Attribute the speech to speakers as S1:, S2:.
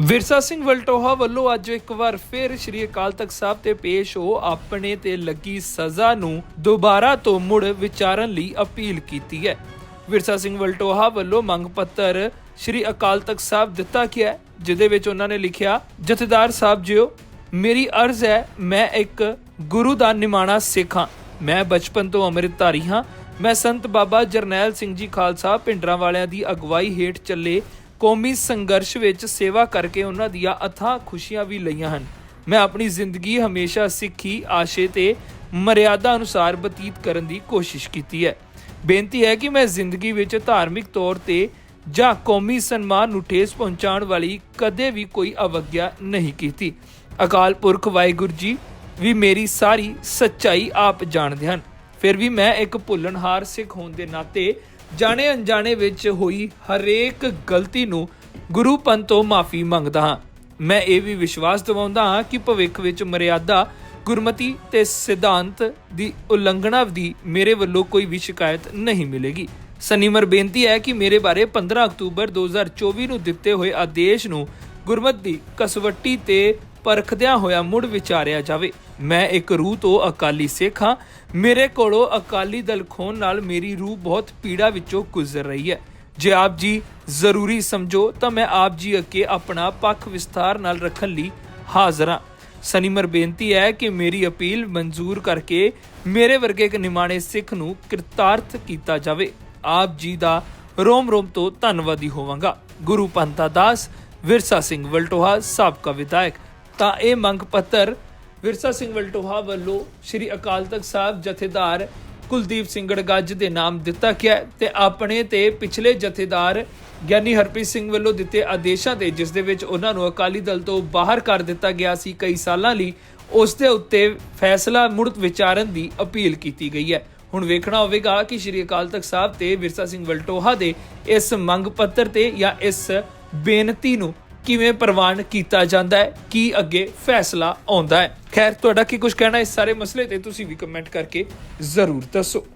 S1: ਵਿਰਸਾ ਸਿੰਘ ਵਲਟੋਹਾ ਵੱਲੋਂ ਅੱਜ ਇੱਕ ਵਾਰ ਫਿਰ ਸ੍ਰੀ ਅਕਾਲ ਤਖਤ ਸਾਹਿਬ ਤੇ ਪੇਸ਼ ਹੋ ਆਪਣੇ ਤੇ ਲੱਗੀ ਸਜ਼ਾ ਨੂੰ ਦੁਬਾਰਾ ਤੋਂ ਮੁੜ ਵਿਚਾਰਨ ਲਈ ਅਪੀਲ ਕੀਤੀ ਹੈ। ਵਿਰਸਾ ਸਿੰਘ ਵਲਟੋਹਾ ਵੱਲੋਂ ਮੰਗ ਪੱਤਰ ਸ੍ਰੀ ਅਕਾਲ ਤਖਤ ਸਾਹਿਬ ਦਿੱਤਾ ਗਿਆ ਹੈ, ਜਿਹਦੇ ਵਿੱਚ ਉਹਨਾਂ ਨੇ ਲਿਖਿਆ ਜਥੇਦਾਰ ਸਾਹਿਬ ਜੀਓ ਮੇਰੀ ਅਰਜ਼ ਹੈ ਮੈਂ ਇੱਕ ਗੁਰੂ ਦਾ ਨਿਮਾਣਾ ਸਿੱਖ। ਹਾਂ ਮੈਂ ਬਚਪਨ ਤੋਂ ਅੰਮ੍ਰਿਤਧਾਰੀ ਹਾਂ। ਮੈਂ ਸੰਤ ਬਾਬਾ ਜਰਨੈਲ ਸਿੰਘ ਜੀ ਖਾਲਸਾ ਪਿੰਡਰਾਂ ਵਾਲਿਆਂ ਦੀ ਅਗਵਾਈ ਹੇਠ ਚੱਲੇ ਕੌਮੀ ਸੰਘਰਸ਼ ਵਿੱਚ ਸੇਵਾ ਕਰਕੇ ਉਹਨਾਂ ਦੀਆਂ ਅਥਾਹ ਖੁਸ਼ੀਆਂ ਵੀ ਲਈਆਂ ਹਨ। ਮੈਂ ਆਪਣੀ ਜ਼ਿੰਦਗੀ ਹਮੇਸ਼ਾ ਸਿੱਖੀ, ਆਸ਼ੇ ਤੇ ਮਰਿਆਦਾ ਅਨੁਸਾਰ ਬਤੀਤ ਕਰਨ ਦੀ ਕੋਸ਼ਿਸ਼ ਕੀਤੀ ਹੈ। ਬੇਨਤੀ ਹੈ ਕਿ ਮੈਂ ਜ਼ਿੰਦਗੀ ਵਿੱਚ ਧਾਰਮਿਕ ਤੌਰ ਤੇ ਜਾਂ ਕੌਮੀ ਸਨਮਾਨ ਨੂੰ ਠੇਸ ਪਹੁੰਚਾਉਣ ਵਾਲੀ ਕਦੇ ਵੀ ਕੋਈ ਅਵਗਿਆ ਨਹੀਂ ਕੀਤੀ। ਅਕਾਲ ਪੁਰਖ ਵਾਹਿਗੁਰੂ ਜੀ ਵੀ ਮੇਰੀ ਸਾਰੀ ਸੱਚਾਈ ਆਪ ਜਾਣਦੇ ਹਨ। ਫਿਰ ਵੀ ਮੈਂ ਇੱਕ ਭੁੱਲਣਹਾਰ ਸਿੱਖ ਹੋਣ ਦੇ ਨਾਤੇ ਜਾਣੇ ਅਣਜਾਣੇ ਵਿੱਚ ਹੋਈ ਹਰੇਕ ਗਲਤੀ ਨੂੰ ਗੁਰੂ ਪੰਥ ਤੋਂ ਮਾਫੀ ਮੰਗਦਾ ਹਾਂ। ਮੈਂ ਇਹ ਵੀ ਵਿਸ਼ਵਾਸ ਦਿਵਾਉਂਦਾ ਹਾਂ ਕਿ ਭਵਿੱਖ ਵਿੱਚ ਮਰਿਆਦਾ, ਗੁਰਮਤੀ ਤੇ ਸਿਧਾਂਤ ਦੀ ਉਲੰਘਣਾ ਦੀ ਮੇਰੇ ਵੱਲੋਂ ਕੋਈ ਵੀ ਸ਼ਿਕਾਇਤ ਨਹੀਂ ਮਿਲੇਗੀ। ਸਨੀਮਰ ਬੇਨਤੀ ਹੈ ਕਿ ਮੇਰੇ ਬਾਰੇ 15 ਅਕਤੂਬਰ 2024 ਨੂੰ ਦਿੱਤੇ ਹੋਏ ਆਦੇਸ਼ ਨੂੰ ਗੁਰਮਤ ਦੀ ਕਸਵੱਟੀ ਤੇ ਪਰਖਦਿਆਂ ਹੋਇਆ ਮੁੜ ਵਿਚਾਰਿਆ ਜਾਵੇ। ਮੈਂ ਇੱਕ ਰੂਹ ਤੋਂ ਅਕਾਲੀ ਸਿੱਖ ਹਾਂ। ਮੇਰੇ ਕੋਲੋਂ ਅਕਾਲੀ ਦਲ ਖੋਣ ਨਾਲ ਮੇਰੀ ਰੂਹ ਬਹੁਤ ਪੀੜਾ ਵਿੱਚੋਂ ਗੁਜ਼ਰ ਰਹੀ ਹੈ। ਜੇ ਆਪ ਜੀ ਜ਼ਰੂਰੀ ਸਮਝੋ ਤਾਂ ਮੈਂ ਆਪ ਜੀ ਅੱਗੇ ਆਪਣਾ ਪੱਖ ਵਿਸਥਾਰ ਨਾਲ ਰੱਖਣ ਲਈ ਹਾਜ਼ਰ ਹਾਂ। ਸਨੀਮਰ ਬੇਨਤੀ ਹੈ ਕਿ ਮੇਰੀ ਅਪੀਲ ਮਨਜ਼ੂਰ ਕਰਕੇ ਮੇਰੇ ਵਰਗੇ ਇੱਕ ਨਿਮਾਣੇ ਸਿੱਖ ਨੂੰ ਕਿਰਤਾਰਥ ਕੀਤਾ ਜਾਵੇ। ਆਪ ਜੀ ਦਾ ਰੋਮ ਰੋਮ ਤੋਂ ਧੰਨਵਾਦੀ ਹੋਵਾਂਗਾ। ਗੁਰੂ ਪੰਤਾ ਦਾਸ ਵਿਰਸਾ ਸਿੰਘ ਵਲਟੋਹਾ, ਸਾਬਕਾ ਵਿਧਾਇਕ। ਤਾਂ ਇਹ ਮੰਗ ਪੱਤਰ ਵਿਰਸਾ ਸਿੰਘ ਵਲਟੋਹਾ ਵੱਲੋਂ ਸ੍ਰੀ ਅਕਾਲ ਤਖਤ ਸਾਹਿਬ ਜਥੇਦਾਰ ਕੁਲਦੀਪ ਸਿੰਘ ਗੜਗੱਜ ਦੇ ਨਾਮ ਦਿੱਤਾ ਗਿਆ ਤੇ ਆਪਣੇ ਤੇ ਪਿਛਲੇ ਜਥੇਦਾਰ ਗਿਆਨੀ ਹਰਪ੍ਰੀਤ ਸਿੰਘ ਵੱਲੋਂ ਦਿੱਤੇ ਆਦੇਸ਼ਾਂ ਤੇ ਜਿਸ ਦੇ ਵਿੱਚ ਉਹਨਾਂ ਨੂੰ ਅਕਾਲੀ ਦਲ ਤੋਂ ਬਾਹਰ ਕਰ ਦਿੱਤਾ ਗਿਆ ਸੀ ਕਈ ਸਾਲਾਂ ਲਈ, ਉਸ ਦੇ ਉੱਤੇ ਫੈਸਲਾ ਮੁੜ ਵਿਚਾਰਨ ਦੀ ਅਪੀਲ ਕੀਤੀ ਗਈ ਹੈ। ਹੁਣ ਵੇਖਣਾ ਹੋਵੇਗਾ ਕਿ ਸ਼੍ਰੀ ਅਕਾਲ ਤਖਤ ਸਾਹਿਬ ਤੇ ਵਿਰਸਾ ਸਿੰਘ ਵਲਟੋਹਾ ਦੇ ਇਸ ਮੰਗ ਪੱਤਰ ਤੇ ਜਾਂ ਇਸ ਬੇਨਤੀ ਨੂੰ ਕਿਵੇਂ ਪ੍ਰਵਾਨ ਕੀਤਾ ਜਾਂਦਾ ਹੈ, ਕੀ ਅੱਗੇ ਫੈਸਲਾ ਆਉਂਦਾ ਹੈ। ਖੈਰ, ਤੁਹਾਡਾ ਕੀ ਕੁਝ ਕਹਿਣਾ ਇਸ ਸਾਰੇ ਮਸਲੇ ਤੇ ਤੁਸੀਂ ਵੀ ਕਮੈਂਟ ਕਰਕੇ ਜ਼ਰੂਰ ਦੱਸੋ।